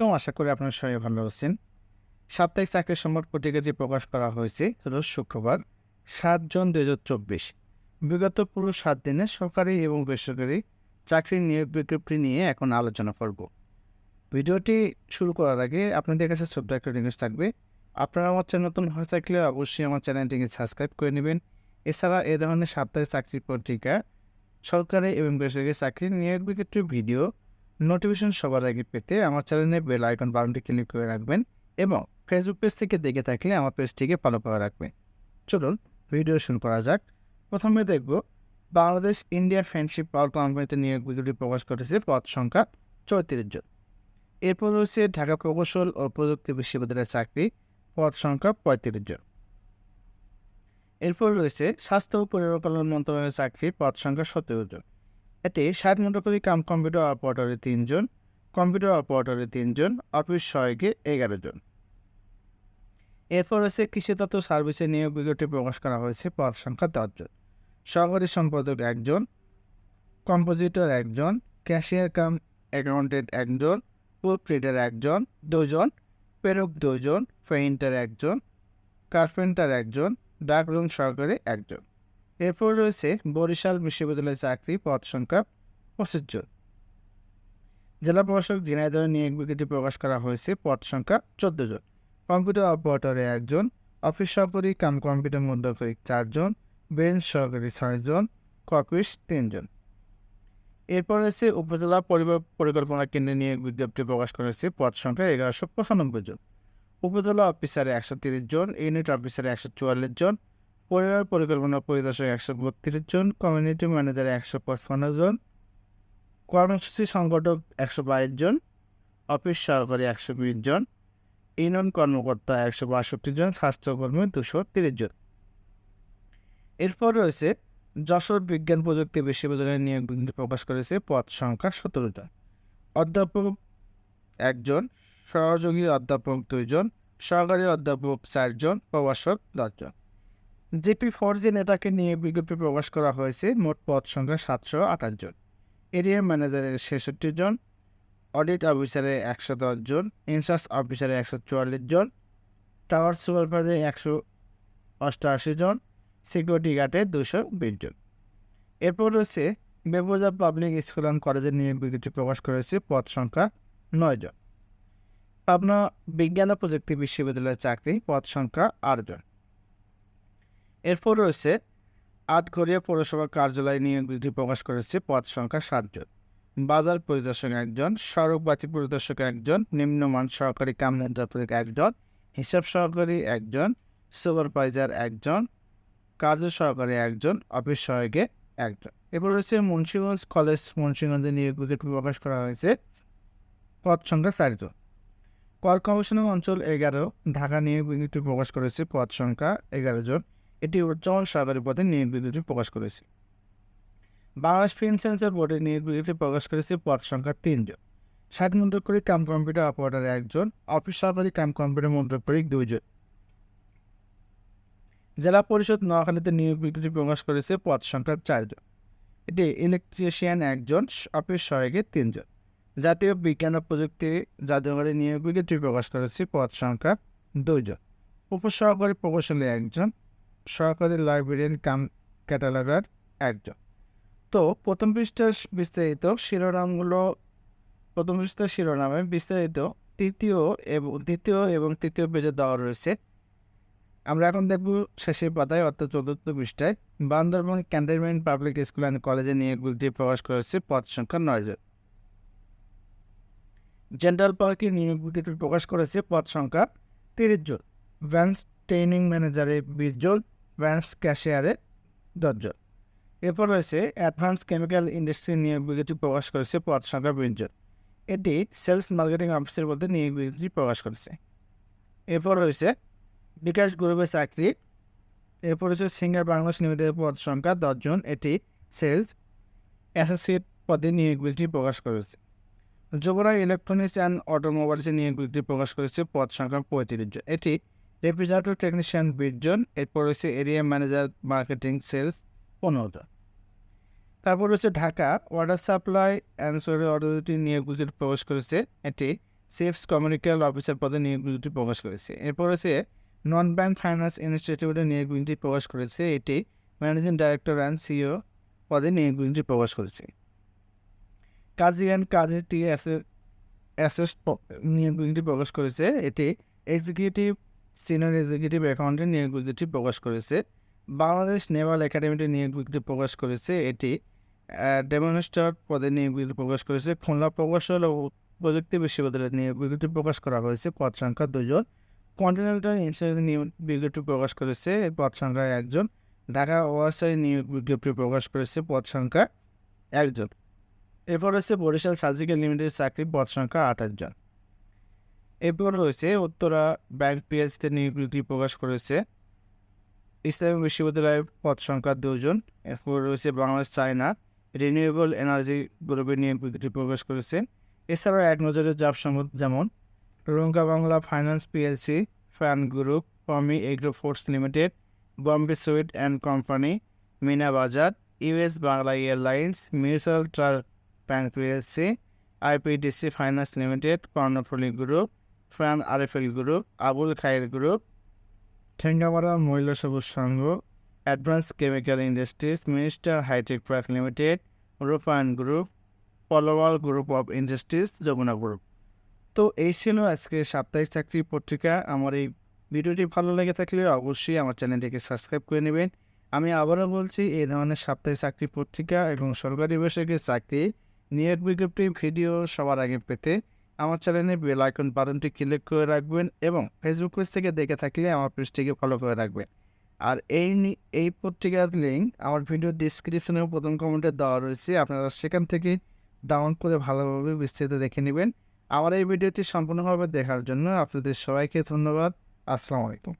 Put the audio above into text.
এবং আশা করি আপনারা সবাই ভালো আছেন। সাপ্তাহিক চাকরির সংবাদ পত্রিকাটি প্রকাশ করা হয়েছে রোজ শুক্রবার, সাত জুন দুই হাজার চব্বিশ। বিগত পুরো সাত দিনে সরকারি এবং বেসরকারি চাকরি নিয়োগ বিজ্ঞপ্তি নিয়ে এখন আলোচনা করব। ভিডিওটি শুরু করার আগে আপনাদের কাছে ছোট্ট একটা রিকোয়েস্ট থাকবে। আপনারা আমার চ্যানেল নতুন হয়ে থাকলে অবশ্যই আমার চ্যানেলটিকে সাবস্ক্রাইব করে নেবেন। এছাড়া এ ধরনের সাপ্তাহিক চাকরির পত্রিকা, সরকারি এবং বেসরকারি চাকরি নিয়োগ বিজ্ঞপ্তির ভিডিও নোটিফিকেশন সবার আগে পেতে আমার চ্যানেলে বেল আইকন বাটনটি ক্লিক করে রাখবেন এবং ফেসবুক পেজ থেকে দেখে থাকলে আমার পেজটিকে ফলো করে রাখবেন। চলুন ভিডিও শুরু করা যাক। প্রথমে দেখব, বাংলাদেশ ইন্ডিয়া ফ্রেন্ডশিপ পাওয়ার কোম্পানিতে নিয়োগ বিজ্ঞপ্তি প্রকাশ করেছে পদ সংখ্যা চৌত্রিশ জন। এরপর রয়েছে ঢাকা প্রকৌশল ও প্রযুক্তি বিশ্ববিদ্যালয়ের চাকরি, পদ সংখ্যা পঁয়ত্রিশ জন। এরপর রয়েছে স্বাস্থ্য ও পরিবার কল্যাণ মন্ত্রণালয়ের চাকরি, পদ সংখ্যা সতেরো জন। এতে ষাট মোটরপতি কাম কম্পিউটার অপারেটরে তিনজন, কম্পিউটার অপারেটরে তিনজন, অফিস সহায়কে এগারো জন। এরপর রয়েছে কৃষিতত্ত্ব সার্ভিসে নিয়োগ বিজ্ঞপ্তি প্রকাশ করা হয়েছে পদ সংখ্যা দশজন সহকারী সম্পাদক একজন, কম্পোজিটর একজন, ক্যাশিয়ার কাম অ্যাকাউন্টেন্ট একজন প্রুফ ট্রেডার একজন, দুজন প্রেরক দুজন, পেইন্টার একজন, কার্পেন্টার একজন, ডাকরুম সহকারী একজন। এরপর রয়েছে বরিশাল বিশ্ববিদ্যালয়ের চাকরি, পদ সংখ্যা পঁচিশ জন। জেলা প্রশাসক ঝিনাইদহে নিয়োগ বিজ্ঞপ্তি প্রকাশ করা হয়েছে, পদ সংখ্যা চোদ্দ জন। কম্পিউটার অপারেটরে একজন, অফিস সহকারী কাম কম্পিউটার মুদ্রাকরিক চারজন বেঞ্চ সহকারী ছয়জন কপিস তিনজন এরপর রয়েছে উপজেলা পরিবার পরিকল্পনা কেন্দ্রে নিয়োগ বিজ্ঞপ্তি প্রকাশ করেছে, পদ সংখ্যা এগারোশো পঁচানব্বই জন। উপজেলা অফিসারে একশো তিরিশ জন, ইউনিট অফিসারে একশো চুয়াল্লিশ জন পরিবার পরিকল্পনা পরিদর্শক একশো বত্রিশ জন কমিউনিটি ম্যানেজার একশো পঁচপান্ন জন, কর্মসূচি সংগঠক একশো বাইশ জন অফিস সহকারী একশো বিশ জন ইউনিয়ন কর্মকর্তা একশো বাষট্টি জন, স্বাস্থ্যকর্মী দুশো তিরিশ জন। এরপর রয়েছে যশোর বিজ্ঞান প্রযুক্তি বিশ্ববিদ্যালয়ের নিয়োগ বিজ্ঞপ্তি প্রকাশ করেছে, পদ সংখ্যা সতেরো জন। অধ্যাপক একজন সহযোগী অধ্যাপক দুইজন সহকারী অধ্যাপক চারজন প্রভাষক দশজন জিপি ফোর জি নেতাকে নিয়ে বিজ্ঞপ্তি প্রকাশ করা হয়েছে, মোট পদ সংখ্যা সাতশো আঠাশ জন। এরিয়া ম্যানেজারের ছেষট্টি জন, অডিট অফিসারে একশো দশ জন, ইনচার্জ অফিসারে একশো চুয়াল্লিশ জন, টাওয়ার সুপারভাইজারে একশো অষ্টআশি জন, সিকিউরিটি গার্ডে দুশো বিশ জন। এরপর রয়েছে বেবজা পাবলিক স্কুল অ্যান্ড কলেজের নিয়োগ বিজ্ঞপ্তি প্রকাশ করেছে পদ সংখ্যা নয় জন। পাবনা বিজ্ঞান ও প্রযুক্তি বিশ্ববিদ্যালয়ের চাকরি, পদ সংখ্যা আট জন। এরপর রয়েছে আটঘরিয়া পৌরসভা কার্যালয় নিয়োগ বিধি প্রকাশ করেছে পদ সংখ্যা সাতজন বাজার পরিদর্শক একজন সড়কবাতি পরিদর্শক একজন, নিম্নমান সহকারী কাম নির্ধারক একজন, হিসাব সহকারী একজন, সুপারভাইজার একজন, কার্য সহকারী একজন, অফিস সহায়কে একজন। এরপর রয়েছে মুন্সিগঞ্জ কলেজ মুন্সিগঞ্জে নিয়োগ বিজ্ঞপ্তি প্রকাশ করা হয়েছে পদ সংখ্যা চারজন কর কমিশনার অঞ্চল এগারো, ঢাকা নিয়োগ বিজ্ঞপ্তি প্রকাশ করেছে পদ সংখ্যা এগারো জন। এটি উচ্চমান সরকারি পদে নিয়োগ বিজ্ঞপ্তি প্রকাশ করেছে। বাংলাদেশ ফিল্ম সেন্সর বোর্ডে নিয়োগ বিজ্ঞপ্তি প্রকাশ করেছে পদ সংখ্যা তিনজন। ষাট মুদ্রকরি কাম কম্পিউটার অপারেটর একজন অফিস সহকারী কাম কম্পিউটার মুদ্রকরি দুইজন। জেলা পরিষদ নোয়াখালীতে নিয়োগ বিজ্ঞপ্তি প্রকাশ করেছে পদ সংখ্যা চারজন। এটি ইলেকট্রিশিয়ান একজন অফিস সহায়কে তিনজন। জাতীয় বিজ্ঞান ও প্রযুক্তি জাদুঘরে নিয়োগ বিজ্ঞপ্তি প্রকাশ করেছে পদ সংখ্যা দুইজন। উপসহকারী প্রকৌশলী একজন সহকারী লাইব্রেরিয়ান কাম ক্যাটালগার একজন। তো প্রথম পৃষ্ঠা বিস্তারিত শিরোনামগুলো, প্রথম পৃষ্ঠা শিরোনামে বিস্তারিত তৃতীয় এবং, দ্বিতীয় এবং তৃতীয় পেজে দেওয়া রয়েছে। আমরা এখন দেখব শেষের পাতায়, অর্থাৎ চতুর্থ পৃষ্ঠায়, Bandarban cantonment public school and কলেজে নিয়োগ বিজ্ঞপ্তি প্রকাশ করেছে পদ সংখ্যা নয় জন। জেন্টাল পার্কে নিয়োগ বিজ্ঞপ্তি প্রকাশ করেছে পদ সংখ্যা তিরিশ জন। ভ্যান্স ট্রেনিং ম্যানেজারে বিশ জন ভ্যান্স ক্যাশিয়ারে দশজন এরপর রয়েছে অ্যাডভান্স কেমিক্যাল ইন্ডাস্ট্রি নিয়োগ বিজ্ঞপ্তি প্রকাশ করেছে পদ সংখ্যা বিশজন এটি সেলস মার্কেটিং অফিসের মধ্যে নিয়োগ বিজ্ঞপ্তি প্রকাশ করেছে। এরপর রয়েছে বিকাশ গ্রুপের চাকরি। এরপর রয়েছে সিঙ্গার বাংলাদেশ লিমিটেডের পদ সংখ্যা দশজন। এটি সেলস অ্যাসোসিয়েট পদে নিয়োগ বিজ্ঞপ্তি প্রকাশ করেছে। যুবরা ইলেকট্রনিক্স অ্যান্ড অটোমোবাইলসে নিয়োগ বিজ্ঞপ্তি প্রকাশ করেছে পদ সংখ্যা পঁয়ত্রিশ জন। এটি রেফ্রিজারেটর টেকনিশিয়ান বিশ জন এরপর রয়েছে এরিয়া ম্যানেজার মার্কেটিং সেলস পনেরো জন তারপর রয়েছে Dhaka water supply and authority নিয়োগ বিজ্ঞপ্তি প্রকাশ করেছে। এটি সেফস কমিউনিক্যাল অফিসার পদে নিয়োগ বিজ্ঞপ্তি প্রকাশ করেছে। এরপর হচ্ছে নন ব্যাংক ফাইন্যান্স ইনস্টিটিউটে নিয়োগ বিজ্ঞপ্তি প্রকাশ করেছে। এটি ম্যানেজিং ডাইরেক্টর অ্যান্ড সিইও পদে নিয়োগ বিজ্ঞপ্তি প্রকাশ করেছে। কাজী অ্যান্ড কাজী টি অ্যাসেস নিয়োগ বিজ্ঞপ্তি প্রকাশ করেছে। এটি এক্সিকিউটিভ সিনিয়র এক্সিকিউটিভ অ্যাকাউন্টে নিয়োগ বিজ্ঞপ্তি প্রকাশ করেছে। বাংলাদেশ নেভাল একাডেমিতে নিয়োগ বিজ্ঞপ্তি প্রকাশ করেছে। এটি ডেমনস্টার পদে নিয়োগ বিজ্ঞপ্তি প্রকাশ করেছে। খুলনা প্রকৌশল ও প্রযুক্তি বিশ্ববিদ্যালয়ে নিয়োগ বিজ্ঞপ্তি প্রকাশ করা হয়েছে। পদ সংখ্যা দুজন কন্টিনেন্টাল ইন্স্যুরেন্স নিয়োগ বিজ্ঞপ্তি প্রকাশ করেছে। পদ সংখ্যা একজন। ঢাকা ওয়াসাই নিয়োগ বিজ্ঞপ্তি প্রকাশ করেছে। পদ সংখ্যা একজন। এরপর হচ্ছে বরিশাল সার্জিক্যাল লিমিটেড চাকরি। পদ সংখ্যা আঠাশ জন এরপর রয়েছে উত্তরা ব্যাংক পিএসতে নিয়োগ বিজ্ঞপ্তি প্রকাশ করেছে। ইসলামী বিশ্ববিদ্যালয়ের পদ সংখ্যা দুজন। এরপর রয়েছে বাংলাদেশ চায়না রিনিউয়েবল এনার্জি গ্রুপের নিয়োগ বিজ্ঞপ্তি প্রকাশ করেছে। এছাড়াও এক নজরে জাব সংবাদ যেমন Lanka Bangla finance PLC, fan group পমি agro force limited, Bombay sweet and company, Meena Bazar, US Bangla airlines, mutual trust bank PLC, IPDC finance limited, Karnaphuli group Pran RFL group Abul Khair group Thengamara Mohila Sabuj Sangha advance chemical industries minister hi tech private limited Rupayan group পলোয়াল group of industries Jamuna group তো এই ছিল আজকে সাপ্তাহিক চাকরি পত্রিকা। আমার এই ভিডিওটি ভালো লেগে থাকলে অবশ্যই আমার চ্যানেলটিকে সাবস্ক্রাইব করে নেবেন। আমি আবারও বলছি এই ধরনের সাপ্তাহিক চাকরি পত্রিকা এবং সরকারি বেসরকারি চাকরি নিয়োগ বিজ্ঞপ্তি ভিডিও সবার আগে পেতে আমার চ্যানেলে বেল আইকন বাটনটি ক্লিক করে রাখবেন এবং ফেসবুক পেজ থেকে দেখে থাকলে আমার পেজটিকে ফলো করে রাখবেন। আর এই এই পত্রিকার লিঙ্ক আমার ভিডিও ডিসক্রিপশনে প্রথম কমেন্টে দেওয়া রয়েছে, আপনারা সেখান থেকে ডাউনলোড করে ভালোভাবে বিস্তৃত দেখে নেবেন। আমার এই ভিডিওটি সম্পূর্ণভাবে দেখার জন্য আপনাদের সবাইকে ধন্যবাদ। আসসালামু আলাইকুম।